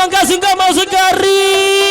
Terima kasih kau.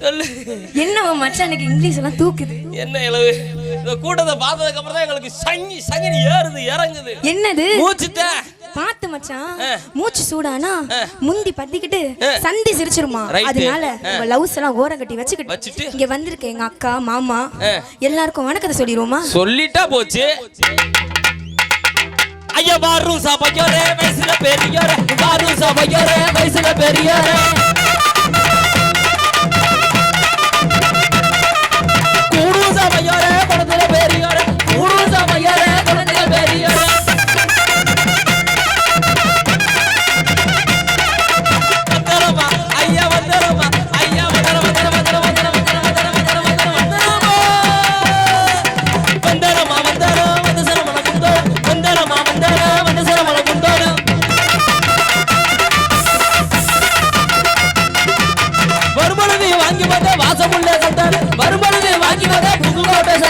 சொல்லு என்னவா மச்சான் எனக்கு இங்கிலீஷ் எல்லாம் தூக்குது என்ன இளவு இந்த கூட்டத்தை பார்த்ததுக்கு அப்புறம் தான் எங்களுக்கு சங்கி சங்கி ஏறுது இறங்குது என்னது மூச்சுட்ட பாத்து மச்சான். மூச்சு சூடானா. முந்தி பத்திக்கிட்டு. சண்டி சிரிச்சிருமா. அதனால. உங்க லவ்ஸ் எல்லாம் ஓரம் கட்டி வச்சுக்கிட்டு? இங்க வந்திருக்க எங்க அக்கா மாமா. எல்லாருக்கும் வணக்கத்தை சொல்லிடுவோமா சொல்லிட்டா போச்சு ஐயா வாரும் சபையோரே வயசுல பெரியோரே வாரும் சபையோரே வயசுல பெரியோரே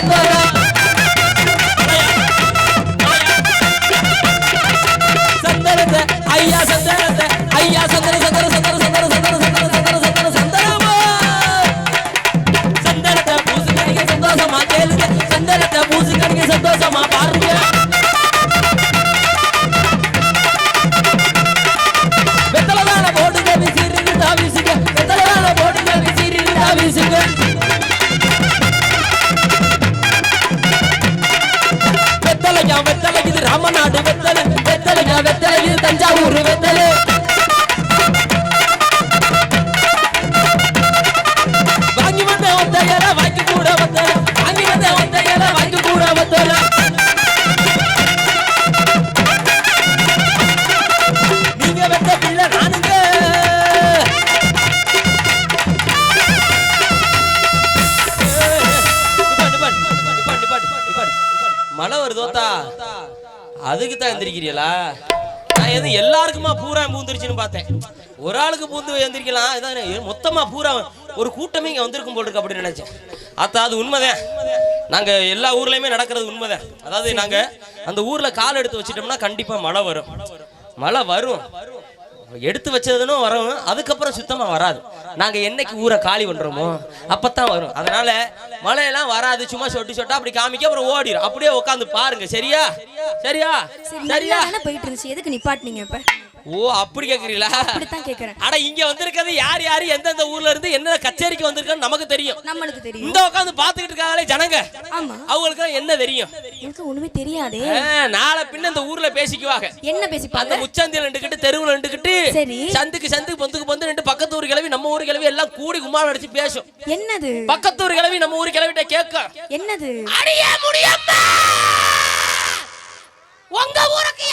a. வெத்தலையும் தஞ்சாவூர் வெத்தலை. அதுக்கு தான் எந்திரிக்கிறீங்களா? நான் எதுவும் எல்லாருக்குமா பூரா பூந்துருச்சுன்னு பார்த்தேன். ஒரு ஆளுக்கு பூந்து எந்திரிக்கலாம் இதான் மொத்தமாக பூரா ஒரு கூட்டமே இங்கே வந்திருக்கும் போல் இருக்கு அப்படின்னு நினச்சேன். அத்தா அது உண்மைதான். நாங்கள் எல்லா ஊர்லேயுமே நடக்கிறது உண்மைதான். அதாவது நாங்கள் அந்த ஊரில் கால் எடுத்து வச்சிட்டோம்னா கண்டிப்பாக மழை வரும். மழை வரும். எடுத்து வச்சதுன்னு வரும். அதுக்கப்புறம் சுத்தமா வராது. நாங்க என்னைக்கு ஊரை காலி பண்றோமோ அப்பதான் வரும். அதனால மழையெல்லாம் வராது. சும்மா சொட்டு சொட்டா அப்படி காமிக்க அப்புறம் ஓடிடும் அப்படியே உட்காந்து பாருங்க. சரியா? சரியா? சரி சரியா? தானே போயிட்டு இருந்துச்சு. எதுக்கு நிப்பாட்டினீங்க இப்ப? ஓ அப்படி கேக்குறீங்களா? அப்படித்தான் கேக்குறேன். அட இங்க வந்திருக்கிறது யார் யாரு எந்தெந்த ஊர்ல இருந்து என்ன கச்சேரிக்கு வந்திருக்கான்னு நமக்கு தெரியும். நம்மளுக்கு தெரியும். இந்த உட்காந்து பாத்துக்கிட்டு இருக்காங்களே ஜனங்க. ஆமா. அவங்களுக்கு என்ன தெரியும்? எனக்கு ஒண்ணுமே தெரியாதே. நாளை பின்ன இந்த ஊர்ல பேசிக்குவாங்க. என்ன அந்த பேசிப்பாங்க முச்சந்தில நின்றுக்கிட்டு தெருவுல நின்றுக்கிட்டு சரி. சந்துக்கு சந்துக்கு பொந்துக்கு பொந்து ரெண்டு பக்கத்து ஊர் கிளவி நம்ம ஊர் கிளவி எல்லாம் கூடி கும்மாள் அடிச்சு பேசும். என்னது? பக்கத்து ஊர் கிளவி நம்ம ஊர் கிளவிட்ட கேட்கும் என்னது? அடியே முடியம்மா! உங்க ஊருக்கு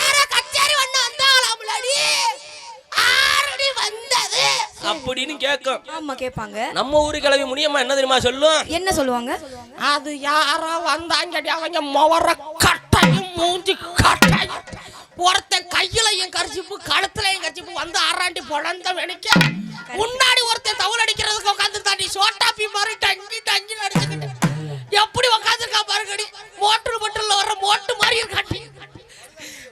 அப்படின்னு கேட்கும் ஆமா கேட்பாங்க நம்ம ஊரு கிளவி முடியம்மா என்ன தெரியுமா சொல்லும்? என்ன சொல்லுவாங்க? அது யாரோ வந்தாங்கடி அவங்க முவர கட்டையும் மூஞ்சி கட்டையும். ஒருத்தன் கையிலையும் கரிச்சிப்பு கழுத்துலையும் கரிச்சிப்பு வந்து ஆறாண்டி பொழந்த வெடிக்க. முன்னாடி ஒருத்தன் தவுல் அடிக்கிறதுக்கு உட்காந்து தாண்டி சோட்டாப்பி மாதிரி டங்கி டங்கி அடிச்சுக்கிட்டு எப்படி உட்காந்துருக்கா பாருங்கடி மோட்டர் பட்டில் வர்ற மோட்டு மாதிரி இருக்காட்டி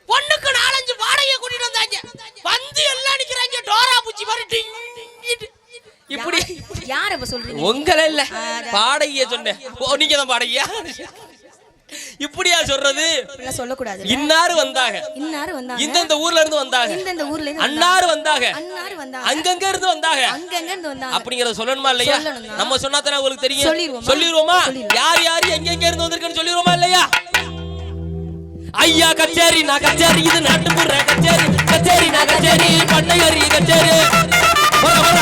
பொண்ணுக்கு நாலஞ்சு வாடகையை கூட்டிட்டு வந்தாங்க. வந்து எல்லாம் இப்படி யார இப்ப சொல்றீங்க? உங்கள இல்ல. பாடகிய சொன்னேன். நீங்க தான் பாடகியா? இப்படியா சொல்றது? சொல்லக்கூடாது. இன்னாரு வந்தாங்க. இன்னாரு வந்தாங்க. இந்தந்த ஊர்ல இருந்து வந்தாங்க. இந்தந்த ஊர்ல இருந்து அன்னாரு வந்தாங்க. அன்னாரு வந்தாங்க. அங்கங்க இருந்து வந்தாங்க. அங்கங்க இருந்து வந்தாங்க. அப்படிங்கறத சொல்லணுமா இல்லையா? நம்ம சொன்னா தான உங்களுக்கு தெரியும். சொல்லிடுவோம் சொல்லிடுவோமா யார் எங்க எங்கெங்க இருந்து வந்திருக்கன்னு சொல்லிடுவோமா இல்லையா? ஐயா கச்சேரி நான் கச்சேரி. இது நாட்டுப்புற கச்சேரி. கச்சேரி நான் கச்சேரி. பண்ணையரி கச்சேரி. வர வர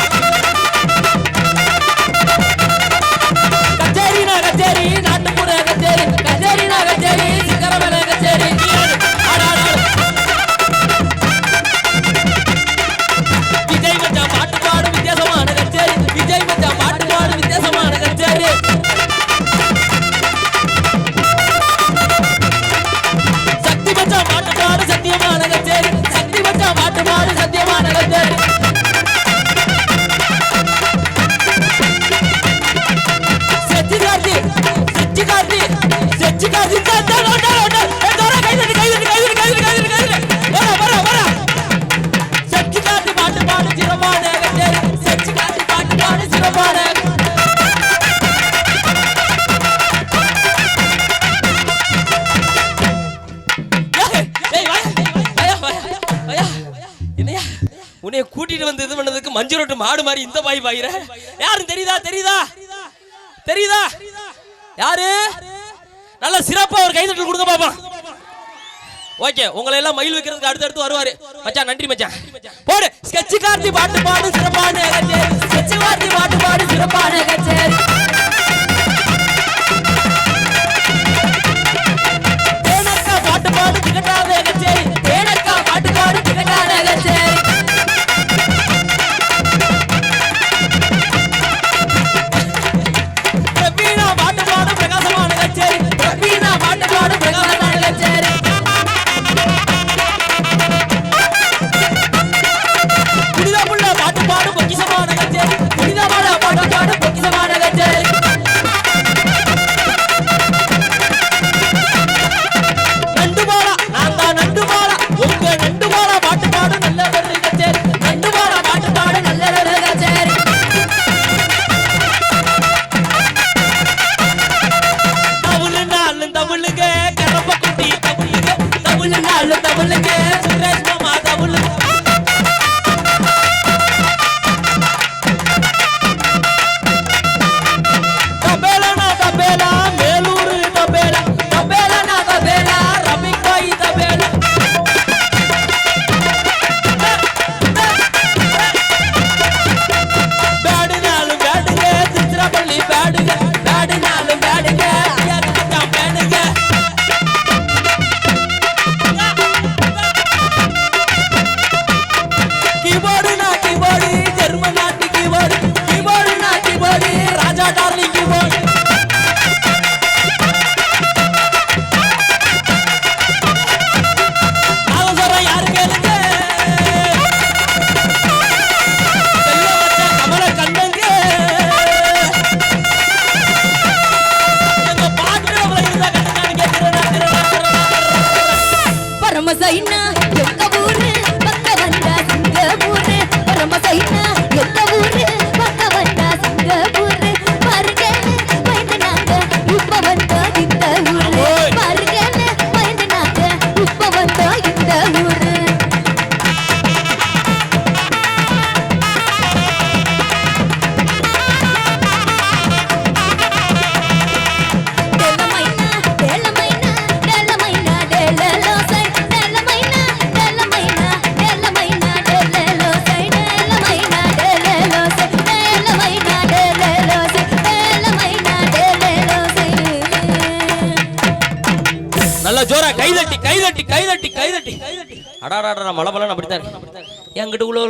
மஞ்சு ரொட்டு மாடு மாதிரி இந்த பாய் பாயிற யாரும் தெரியுதா? தெரியுதா? தெரியுதா? யாரு? நல்ல சிறப்பா ஒரு கைதட்டல் கொடுங்க பாப்பா. ஓகே உங்களை எல்லாம் மயில் வைக்கிறதுக்கு அடுத்தடுத்து வருவாரு. மச்சா நன்றி மச்சா போடு. ஸ்கெட்ச் கார்த்தி பாட்டு பாடு சிறப்பான ஸ்கெட்ச் கார்த்தி பாட்டு பாடு சிறப்பான கச்சேரி. கைதட்டி கைதட்டி. அடாடாடா மலை மலைன்னு அப்படித்தான் இருக்கு. என்கிட்ட உள்ள